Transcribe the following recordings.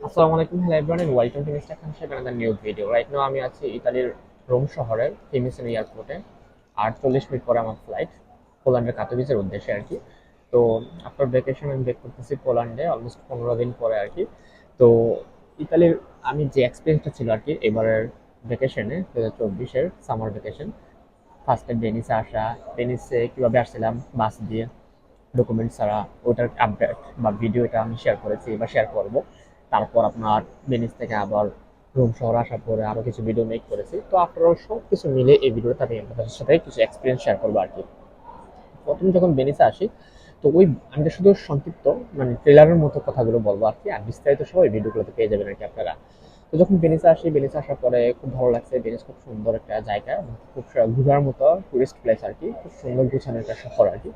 আসসালামু আলাইকুম, hello everyone and welcome to mister Khan sahib another new video right now আমি আছি ইতালির রোম শহরের ফিমিসেন এয়ারপোর্টে আর চল্লিশ মিনিট পরে আমার ফ্লাইট পোল্যান্ডের কাতোভিসের উদ্দেশ্যে আর কি। তো আফটার ভ্যাকেশন আমি ব্যাক করতেছি পোল্যান্ডে অলমোস্ট পনেরো দিন পরে আর কি। তো, ইতালির, আমি যে এক্সপিরিয়েন্সটা ছিল আর কি, এবারের ভ্যাকেশনে দু হাজার চব্বিশের সামার ভ্যাকেশন ফার্স্টে ভেনিসে আসা ভেনিসে কীভাবে আসছিলাম বাস দিয়ে ডকুমেন্টস ছাড়া, ওটার আপডেট বা ভিডিওটা আমি শেয়ার করেছি বা শেয়ার করব। তারপর আপনার ভেনিস থেকে আবার রোম শহর আসার পরে আরও কিছু ভিডিও মেক করেছি। তো অল সব কিছু মিলে এই ভিডিওটা আমি আপনাদের সাথে কিছু এক্সপিরিয়েন্স শেয়ার করব আর কি। প্রথম যখন ভেনিসে আসি, তো ওই আমি শুধু সংক্ষিপ্ত মানে ট্রেলারের মতো কথাগুলো বলব আর কি, আর বিস্তারিত সব ওই ভিডিওগুলোতে পেয়ে যাবেন আর কি আপনারা। তো যখন ভেনিসে আসি ভেনিসে আসার পরে খুব ভালো লাগছে ভেনিস খুব সুন্দর একটা জায়গা, খুব ঘোরার মতো টুরিস্ট প্লেস আর কি, খুব সুন্দর গুছানো একটা শহর আর কি।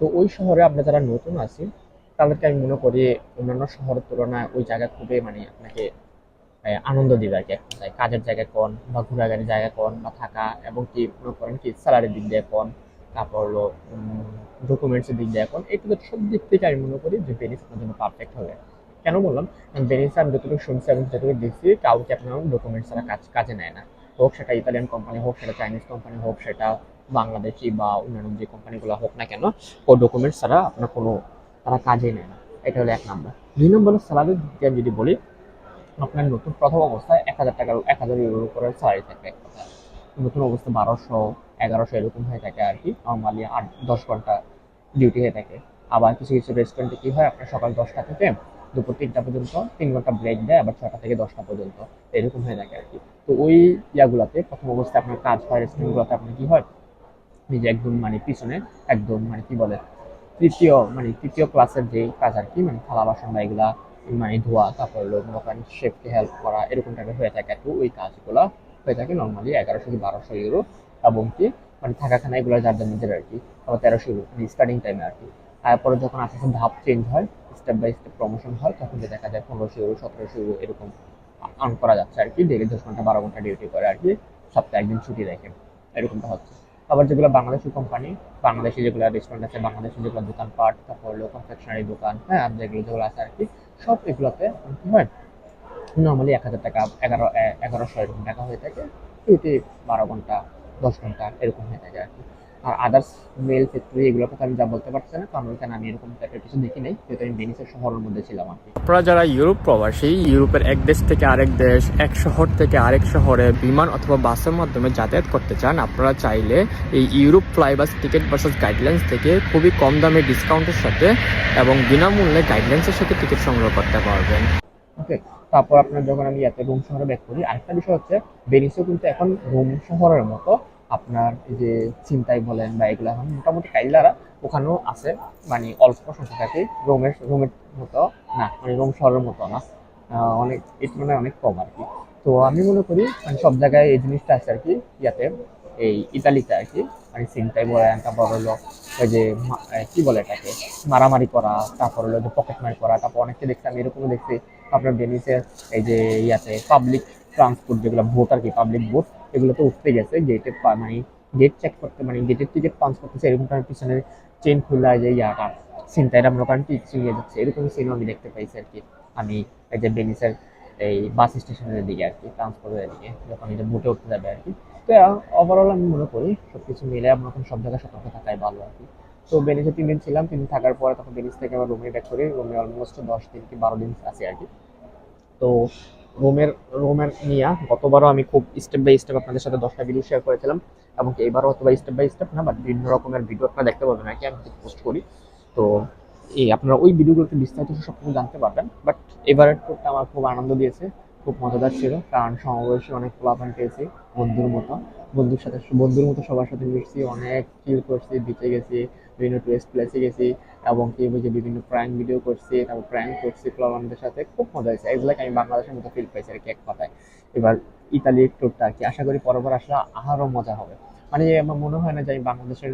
তো ওই শহরে আমরা যারা নতুন আছি তাদেরকে আমি মনে করি অন্যান্য শহরের তুলনায় ওই জায়গা খুবই মানে আপনাকে আনন্দ দিবে আর কি এক কথায়। কাজের জায়গা কোন বা ঘোরাঘুরির জায়গা কোন বা থাকা, এবং কি মনে করেন কি স্যালারির দিক দিয়ে কোন, তারপর হলো ডকুমেন্টসের দিক দিয়ে কোন এইটুকু সব দিক থেকে আমি মনে করি যে বেনিস আপনার জন্য পারফেক্ট হবে। কেন বললাম? বেনিসে আমি যতটুকু শুনছি এবং যতটুকু দেখছি, কাউকে আপনার ডকুমেন্টস ছাড়া কাজ, কাজে নেয় না। হোক সেটা ইতালিয়ান কোম্পানি হোক, সেটা চাইনিজ কোম্পানি হোক, সেটা বাংলাদেশি বা অন্যান্য যে কোম্পানিগুলো হোক না কেন ও ডকুমেন্টস ছাড়া আপনার কোনো তারা কাজে নেয় না। এটা হলো এক নাম্বার। দুই নম্বর হলো স্যালারির দিক যদি বলি, আপনার নতুন প্রথম অবস্থায় এক হাজার টাকার, এক হাজার ইউরো করে স্যালারি থাকবে এক কথায়। নতুন অবস্থা বারোশো, এগারোশো এরকম হয়ে থাকে আর কি। নর্মালি আট, দশ ঘণ্টা ডিউটি হয়ে থাকে। আবার কিছু কিছু রেস্টুরেন্টে কী হয়, আপনার সকাল দশটা থেকে দুপুর তিনটা পর্যন্ত, তিন ঘণ্টা ব্রেক দেয়, আবার ছটা থেকে দশটা পর্যন্ত এরকম হয়ে থাকে আর কি। তো ওই ইয়াগুলাতে প্রথম অবস্থায় আপনার কাজ হয় রেস্টুরেন্টগুলোতে আপনার কী হয়? নিজে একদম মানে পিছনে, একদম মানে কী বলে তৃতীয় মানে তৃতীয় ক্লাসের যে কাজ আর কি মানে থালা, বাসন বা এগুলা মানে ধোয়া, তারপর মনে করেন শেফকে হেল্প করা, এরকম টাইপের হয়ে থাকে আর কি, ওই কাজগুলো হয়ে থাকে নর্মালি এগারোশো কি বারোশো ইউরো এবং কি মানে থাকা খানা এগুলো যার যার নিজের আর কি, আবার তেরোশো ইউরো মানে স্টার্টিং টাইমে আর কি। তারপরে যখন আস্তে আস্তে ধাপ চেঞ্জ হয় স্টেপ বাই স্টেপ প্রমোশন হয়, তখন যে দেখা যায় পনেরোশো ইউরো সতেরোশো ইউরো এরকম আর্ন করা যাচ্ছে আর কি ডেলি দশ ঘণ্টা বারো ঘণ্টা ডিউটি করে আর কি, সপ্তাহে একদিন ছুটি রেখে এরকমটা হচ্ছে। আবার যেগুলো বাংলাদেশি কোম্পানি বাংলাদেশে যেগুলো রেস্টুরেন্ট আছে, বাংলাদেশে যেগুলো দোকানপাট, তারপর কনফেকশনারি দোকান হ্যাঁ আর যেগুলো যেগুলো আছে আর কি, সব এগুলোতে হয়? নর্মালি এক হাজার টাকা, এগারো এগারোশো এরকম টাকা হয়ে থাকে ডিউটি বারো ঘণ্টা, দশ ঘণ্টা এরকম হয়ে থাকে আর কি। আর আদার্স মেল ফ্যাক্টরি এগুলোর কথা আমি যা বলতে পারছি না কারণ ওইখানে আমি এরকম টাইপের কিছু দেখি নাই যেহেতু আমি ভেনিসের শহরের মধ্যে ছিলাম আর কি। আপনারা যারা ইউরোপ প্রবাসী ইউরোপের এক দেশ থেকে আরেক দেশ এক শহর থেকে আরেক শহরে বিমান অথবা বাসের মাধ্যমে যাতায়াত করতে চান আপনারা চাইলে এই Europe Flybus ticket versus guidelines থেকে খুবই কম দামে ডিসকাউন্টের সাথে এবং বিনামূল্যে গাইডলাইন্সের সাথে টিকিট সংগ্রহ করতে পারবেন। ওকে তারপর আপনার যখন আমি ইয়াতে রোম শহরে ব্যাক করি আরেকটা বিষয় হচ্ছে বেনিসও কিন্তু এখন রোম শহরের মতো আপনার এই যে চিন্তাই বলেন বা এগুলো এখন মোটামুটি কাইলারা ওখানেও আছে মানে অল্প সংখ্যা থাকে রোমের রোমের মতো না মানে রোম শহরের মতো না অনেক এটা মানে অনেক কম আর কি। তো আমি মনে করি মানে সব জায়গায় এই জিনিসটা আছে আর কি, ইয়াতে, এই ইতালিতে আর কি মানে চিন্তাই বলেন, তারপর হলো ওই যে কি বলে এটাকে, মারামারি করা, তারপর হলো যে পকেট মারি করা, তারপর অনেককে দেখছি, আমি এরকমও দেখছি, আপনার ভেনিসের এই যে ইয়াতে পাবলিক ট্রান্সপোর্ট যেগুলো ভোট আর কি পাবলিক বোট এগুলো তো উঠতে গেছে গেটে মানে গেট চেক করতে মানে গেটের টিকিট পাঞ্চ করতেছে এরকম টাইম পিছনে চেন খুললা যে ইয়াটা সিনটা মনে করেন টিকিট চিনিয়ে যাচ্ছে। এরকম সিনও আমি দেখতে পাইছি আর কি আমি এই যে ভেনিসের এই বাস স্টেশনের দিকে আর কি ট্রান্সপোর্টের দিকে, যখন এটা বোটে উঠতে যাবে আর কি তো ওভারঅল আমি মনে করি সব কিছু মিলে আমরা এখন সব জায়গায় সতর্ক থাকাই ভালো আর কি তো বেনিসে তিন দিন ছিলাম তিন দিন থাকার পরে তখন বেনিস থেকে আবার রুমে ব্যাক করি। রুমে অলমোস্ট দশ দিন কি বারো দিন আছে আর কি তো রোমের রোমের নিয়ে গতবারও আমি খুব স্টেপ বাই স্টেপ আপনাদের সাথে দশটা ভিডিও শেয়ার করেছিলাম, এবং কি এবারও অথবা স্টেপ বাই স্টেপ না বাট বিভিন্ন রকমের ভিডিও আপনারা দেখতে পাবেন আর কি আমি পোস্ট করি। তো এই আপনারা ওই ভিডিওগুলোতে বিস্তারিত সব কিছু জানতে পারবেন বাট এবারের ট্যুরটা আমার খুব আনন্দ দিয়েছে, খুব মজাদার ছিল, কারণ সমাবেশে অনেক ফলাফল পেয়েছি, বন্ধুর মতো, বন্ধুর সাথে, বন্ধুর মতো সবার সাথে মিশছি, অনেক চিল করছি বিচে গেছি বিভিন্ন টুরিস্ট প্লেসে গেছি, এবং কি যে বিভিন্ন প্র্যাঙ্ক ভিডিও করছি, তারপর প্র্যাঙ্ক করছি ফ্লোরানদের সাথে, খুব মজা হয়েছে। এগুলো আমি বাংলাদেশের মতো ফিল পাইছি আর কি এক কথায়। এবার ইতালির ট্যুরটা আর কি, আশা করি পরপর আসলে আরও মজা হবে। মানে আমার মনে হয় না যে আমি বাংলাদেশের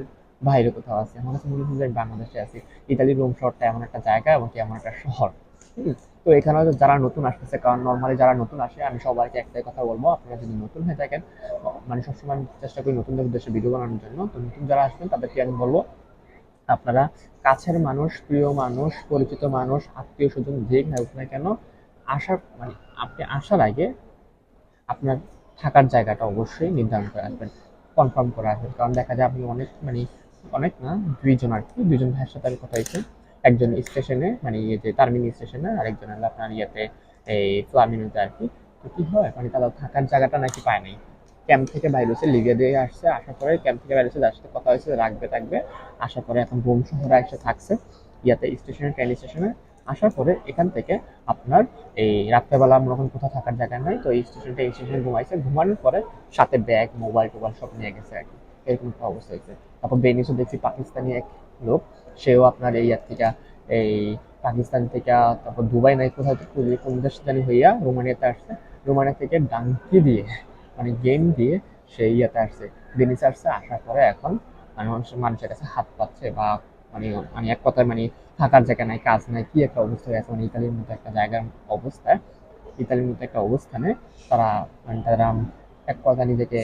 বাইরে কোথাও আছি, আমার কাছে মনে হয় যে আমি বাংলাদেশে আছি। ইতালির রোম শহরটা এমন একটা জায়গা এবং কি এমন একটা শহর। তো এখানে হয়তো যারা নতুন আসতেছে, কারণ নর্মালি যারা নতুন আসে, আমি সবাইকে একটাই কথা বলব, আপনারা যদি নতুন হয়ে থাকেন মানে সবসময় আমি চেষ্টা করি নতুনদের উদ্দেশ্যে ভিডিও বানানোর জন্য। তো নতুন যারা আসবেন, তাদেরকে আমি বলব আপনারা কাছের মানুষ, প্রিয় মানুষ, পরিচিত মানুষ, আত্মীয় স্বজন যেই হোক না কেন, আসার মানে আপনি আসার আগে আপনার থাকার জায়গাটা অবশ্যই নির্ধারণ করে আসবেন কনফার্ম করে আসবেন কারণ দেখা যায় আপনি অনেক মানে অনেক না, দুইজন আর কি, দুইজন ভাইয়ের সাথে আমি কথা হয়েছে। একজন স্টেশনে মানে ইয়ে যে টার্মিনি স্টেশনে আর একজন হলো আপনার ইয়েতে, এই ফ্লামিনোতে আর কি। তো কি হয়? মানে তারা থাকার জায়গাটা নাকি পায় নাই। ক্যাম্প থেকে বাইরে হচ্ছে লিগে দিয়ে আসছে। আসার পরে ক্যাম্প থেকে বাইরে হচ্ছে যার সাথে কথা হয়েছে, রাখবে, থাকবে। আসার পরে এখন বোম শহরে এসে থাকছে, ইয়াতে স্টেশনে, ট্রেন স্টেশনে। আসার পরে এখান থেকে আপনার এই রাত্রেবেলা মনে করেন কোথাও থাকার জায়গা নাই, তো এই স্টেশনটা এই স্টেশনে ঘুমাইছে। ঘুমানোর পরে সাথে ব্যাগ, মোবাইল টোবাইল সব নিয়ে গেছে আর কি। এরকম একটা অবস্থা হয়েছে। তারপর বেনিসও দেখছি পাকিস্তানি এক লোক, সেও আপনার এই ইয়ার থেকে, এই পাকিস্তান থেকে, তারপর দুবাই নাই কোথাও কোন দেশ জানি হইয়া রোমানিয়াতে আসছে। রোমানিয়া থেকে ডাঙ্কি দিয়ে মানে গেম দিয়ে সেই ইয়েতে আসছে। বেনিসে আসছে, আসার পরে এখন মানে মানুষের মানুষের কাছে হাত পাচ্ছে বা মানে মানে এক কথায় মানে থাকার জায়গা নাই, কাজ নাই, কি একটা অবস্থা আছে? মানে ইতালির মতো একটা জায়গার অবস্থায় ইতালির মতো একটা অবস্থানে তারা মানে তারা এক কথা নিজেকে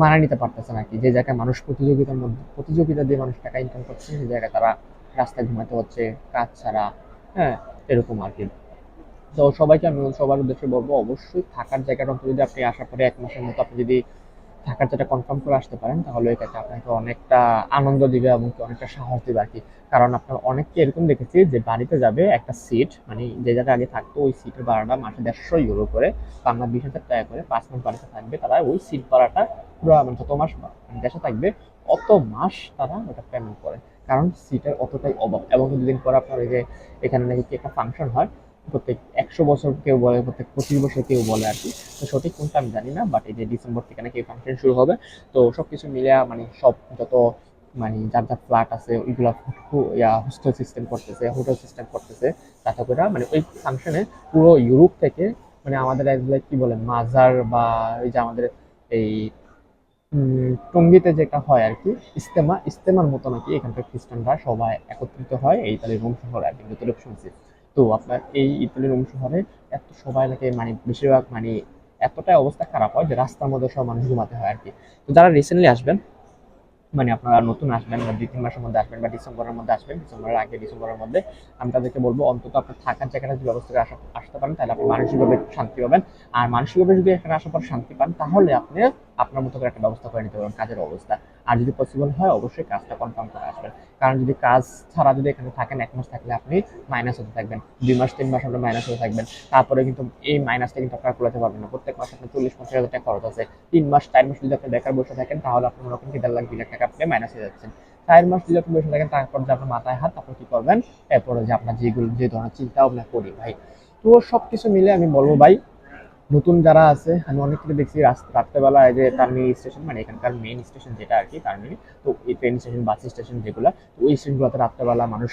মানা নিতে পারতেছে না কি। যে জায়গায় মানুষ প্রতিযোগিতার মধ্যে প্রতিযোগিতা দিয়ে মানুষ টাকা ইনকাম করছে সেই জায়গায় তারা রাস্তায় ঘুমাতে হচ্ছে, কাজ ছাড়া হ্যাঁ এরকম আর কি। তো সবাইকে আমি সবার উদ্দেশ্যে বলব, অবশ্যই থাকার জায়গাটা অন্তত যদি আপনি আসার পরে এক মাসের মতো আপনি যদি থাকার জায়গা কনফার্ম করে আসতে পারেন, তাহলে ওই কাজে আপনাকে অনেকটা আনন্দ দিবে এবং অনেকটা সাহস দিবে আর কি। কারণ আপনার অনেককে এরকম দেখেছি যে বাড়িতে যাবে একটা সিট মানে যে জায়গায় আগে থাকতো ওই সিটের ভাড়াটা মাসে দেড়শো ইউরো করে বাংলা বিশ হাজার টাকা করে পাঁচ মাস বাড়িতে থাকবে তারা ওই সিট ভাড়াটা পুরো মানে যত মাস দেশে থাকবে, অত মাস তারা ওটা পেমেন্ট করে। কারণ সিটের অতটাই অভাব। এবং দুদিন পর আপনার ওই যে এখানে নাকি একটা ফাংশন হয় প্রত্যেক একশো বছর কেউ বলে, প্রত্যেক পঁচিশ বছর কেউ বলে আর কি। তো সঠিক কোনটা আমি জানি না বাট এই যে ডিসেম্বর থেকে নাকি ফাংশন শুরু হবে। তো সব কিছু মিলে মানে সব যত মানে যার যার ফ্ল্যাট আছে, ওইগুলো হোস্টেল সিস্টেম করতেছে হোটেল সিস্টেম করতেছে, তাতে করে মানে ওই ফাংশনে পুরো ইউরোপ থেকে মানে আমাদের কি বলে, মাজার বা এই যে আমাদের এই টঙ্গিতে যেটা হয় আর কি ইস্তেমা ইস্তেমার মতো নাকি এখানকার খ্রিস্টানরা সবাই একত্রিত হয় এই ইতালির রোম শহরে আর কি যতটুকু শুনছি। তো আপনার এই ইতালির অংশ শহরে এত সবাই নাকি মানে বেশিরভাগ মানে এতটাই অবস্থা খারাপ হয় যে রাস্তার মধ্যে সব মানুষ ঘুমাতে হয় আর কি। তো যারা রিসেন্টলি আসবেন মানে আপনারা নতুন আসবেন বা দুই তিন মাসের মধ্যে আসবেন বা ডিসেম্বরের মধ্যে আসবেন, ডিসেম্বরের আগে, ডিসেম্বরের মধ্যে, আমি তাদেরকে বলব অন্তত আপনার থাকার জায়গাটা ব্যবস্থা আসা আসতে পারেন, তাহলে আপনি মানসিকভাবে শান্তি পাবেন। আর মানসিকভাবে যদি এখানে আসার পর শান্তি পান, তাহলে আপনি আপনার মতো করে একটা ব্যবস্থা করে নিতে পারবেন কাজের অবস্থা। আর যদি পসিবল হয়, অবশ্যই কাজটা কনফার্ম করে আসবেন। কারণ যদি কাজ ছাড়া যদি এখানে থাকেন, এক মাস থাকলে আপনি মাইনাস হতে থাকবেন, দুই মাস, তিন মাস আপনার মাইনাস হতে থাকবেন। তারপরে কিন্তু এই মাইনাসটা কিন্তু আপনারা কুলাতে পারবেন না। প্রত্যেক মাসে আপনার চল্লিশ, পঞ্চাশ হাজার টাকা খরচ আছে। তিন মাস, চার মাস যদি আপনি বেকার বসে থাকেন, তাহলে মনে করেন কি দেড় লাখ, দুই লাখ টাকা আপনি মাইনাস হয়ে যাচ্ছেন। চার মাস যদি আপনি বসে থাকেন, তারপর যে আপনার মাথায় হাত তারপর কি করবেন? এরপরে যে আপনার যেগুলো, যে ধরনের চিন্তা ভাবনা করি ভাই তো সব কিছু মিলে আমি বলব, ভাই, নতুন যারা আছে, আমি অনেক কিছু দেখছি রাত্রেবেলায় যে টার্মিনি স্টেশন মানে এখানকার মেইন স্টেশন যেটা আর কি টার্মিনি তো এই ট্রেন স্টেশন বাস স্টেশন যেগুলো ওই স্টেশনগুলোতে রাত্রেবেলা মানুষ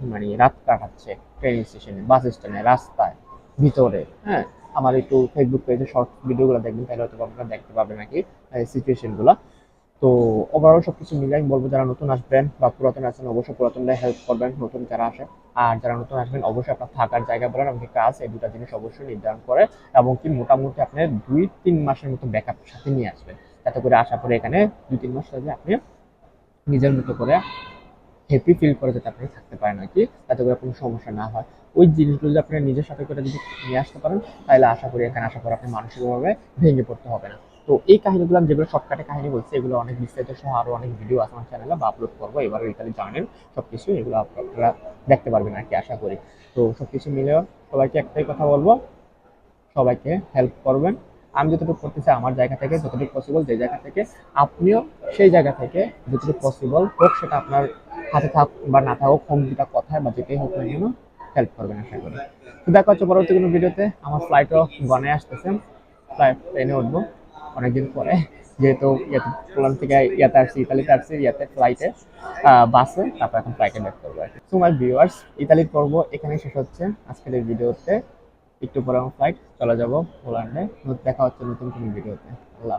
মানে রাত কাটাচ্ছে ট্রেন স্টেশনে বাস স্ট্যান্ডে রাস্তায়, ভিতরে হ্যাঁ? আমার একটু ফেসবুক পেজে শর্ট ভিডিওগুলো দেখবেন, তাহলে হয়তো আপনারা দেখতে পাবেন নাকি সিচুয়েশনগুলো তো ওভারঅল সব কিছু মিলে আমি বলব যারা নতুন আসবেন বা পুরাতন আছেন, অবশ্যই পুরাতনরা হেল্প করবেন, নতুন যারা আসে। আর যারা নতুন আসবেন, অবশ্যই আপনার থাকার জায়গা বলেন, আমাকে কাজ এই দুটা জিনিস অবশ্যই নির্ধারণ করে এবং কি মোটামুটি আপনি দুই তিন মাসের মতো ব্যাকআপ সাথে নিয়ে আসবেন। যাতে করে আসার পরে এখানে দুই তিন মাস যাতে আপনি নিজের মতো করে হ্যাপি ফিল করে যাতে আপনি থাকতে পারেন আর কি, যাতে করে কোনো সমস্যা না হয়। ওই জিনিসগুলো যদি আপনি নিজের সাথে করে যদি নিয়ে আসতে পারেন, তাহলে আশা করি এখানে আসার পর আপনি মানসিকভাবে ভেঙে পড়তে হবে না। তো এই কাহিনীগুলো আমি যেগুলো শর্টকাটে কাহিনী বলছি, এগুলো অনেক বিস্তারিত সহ আরও অনেক ভিডিও আছে আমার চ্যানেলে বা আপলোড করব। এবার ইতালি জানেন সব কিছু এগুলো আপনারা দেখতে পারবেন আর কি, আশা করি। তো সব কিছু মিলেও সবাইকে একটাই কথা বলব, সবাইকে হেল্প করবেন। আমি যতটুকু করতে চাই আমার জায়গা থেকে, যতটুকু পসিবল যে জায়গা থেকে, আপনিও সেই জায়গা থেকে যতটুকু পসিবল হোক সেটা আপনার হাতে থাক বা না থাকুক, হোক দুটা কথায় বা যেটাই হোক না হেল্প করবেন আশা করি। তো দেখা হচ্ছে পরবর্তী কোনো ভিডিওতে আমার ফ্লাইটও গনে আসতেছে। ফ্লাইট ট্রেনে উঠবো। অনেকদিন পরে, যেহেতু ইয়াতে পোল্যান্ড থেকে ইয়াতে আসছি, ইতালিতে আসছি, ইয়াতে ফ্লাইটে বাসে তারপর এখন ফ্লাইটে ব্যাক করব আর সো মাই ভিউয়ার্স ইতালির পর্ব এখানে শেষ হচ্ছে। আজকের এই ভিডিওতে একটু পরে আমার ফ্লাইট চলে যাব পোল্যান্ডে দেখা হচ্ছে নতুন কোনো ভিডিওতে। আল্লাহ।